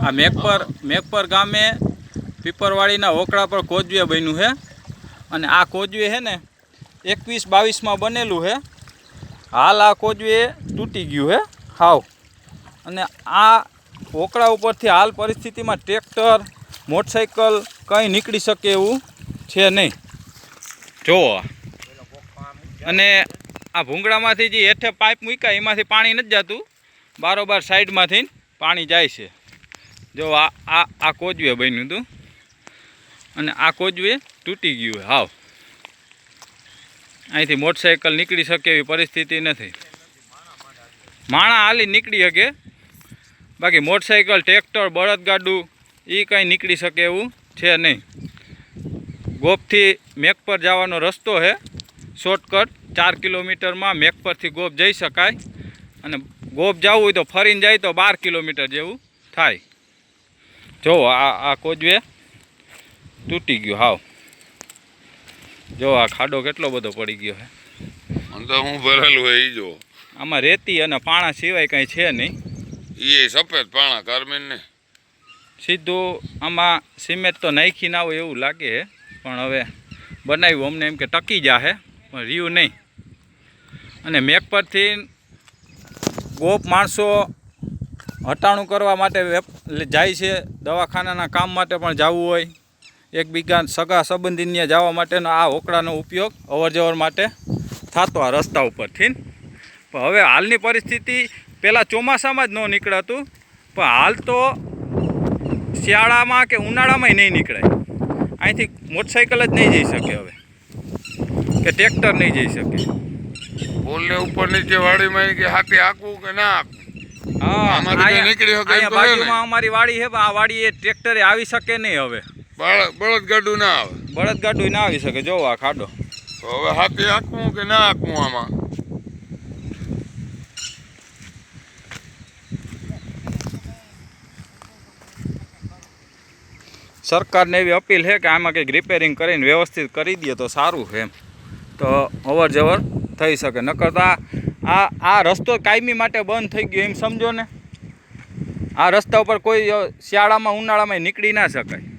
આ મેકપર મેકપર ગામે પીપરવાડીના ઓકળા પર કોજવે બન્યું છે અને આ કોજવે છે ને એકવીસ બાવીસમાં બનેલું છે હાલ આ કોજવે તૂટી ગયું છે હાવ. અને આ ઓકળા ઉપરથી હાલ પરિસ્થિતિમાં ટ્રેક્ટર મોટરસાઇકલ કંઈ નીકળી શકે એવું છે નહીં. જુઓ. અને આ ભૂંગળામાંથી જે હેઠે પાઇપ મૂક્યા, એમાંથી પાણી નથી જતું. બારોબાર સાઈડમાંથી પાણી જાય છે. જો આ આ આ કોજવે બન્યું હતું અને આ કોજવે તૂટી ગયું હાવ. અહીંથી મોટરસાઇકલ નીકળી શકે એવી પરિસ્થિતિ નથી. માણા હાલી નીકળી શકે. બાકી મોટરસાઇકલ ટ્રેક્ટર, બળદગાડું એ કંઈ નીકળી શકે એવું છે નહીં. ગોપથી મેક પર જવાનો રસ્તો છે. શોર્ટકટ ચાર કિલોમીટરમાં મેક પરથી ગોપ જઈ શકાય. અને ગોપ જવું હોય તો ફરીને જાય તો બાર કિલોમીટર જેવું થાય. જો આ આ કોજવે તૂટી ગયું હાવ. જો આ ખાડો કેટલો બધો પડી ગયો હે. અંદર હું ભરેલું હોય એ જો. આમાં રેતી અને પાણા સિવાય કંઈ છે નહીં. એ સફેદ પાણા કરમીન ને. સીધું આમાં સિમેન્ટ તો નાખી ના હોય એવું લાગે હે પણ હવે બનાવ્યું અમને એમ કે ટકી જાહે પણ રહ્યું નહીં. અને મેક પરથી ગોપ માણસો હટાણું કરવા માટે જાય છે, દવાખાનાના કામ માટે પણ જવું હોય. એકબીજા સગા સંબંધીને જવા માટેનો આ ઓકડાનો ઉપયોગ અવરજવર માટે થતો આ રસ્તા ઉપરથી. પણ હવે હાલની પરિસ્થિતિ પહેલાં ચોમાસામાં જ ન નીકળાતું, પણ હાલ તો શિયાળામાં કે ઉનાળામાંય નહીં નીકળાય. અહીંથી મોટરસાઇકલ જ નહીં જઈ શકે હવે. કે ટ્રેક્ટર નહીં જઈ શકે. પુલ ને ઉપર નીચે વાડીમાં કે હાંકી હાંકવું કે ના નીકળી શકે? બાજુમાં અમારી વાડી છે આ વાડી એ ટ્રેક્ટરે આવી શકે નહીં હવે. બળદ બળદ ગાડું ના આવે. બળદગાડું ના આવી શકે જોવો આ ખાડો. તો હવે હાંકી હાંકવું કે ના આકવું આમાં? સરકારને એવી અપીલ છે કે આમાં કંઈક રિપેરિંગ કરીને વ્યવસ્થિત કરી દે તો સારું છે એમ. તો અવર જવર થઈ શકે. નકર તો આ આ રસ્તો કાયમી માટે બંધ થઈ ગયો, એમ સમજો ને. આ રસ્તા ઉપર કોઈ શિયાળામાં, ઉનાળામાં નીકળી ના શકાય.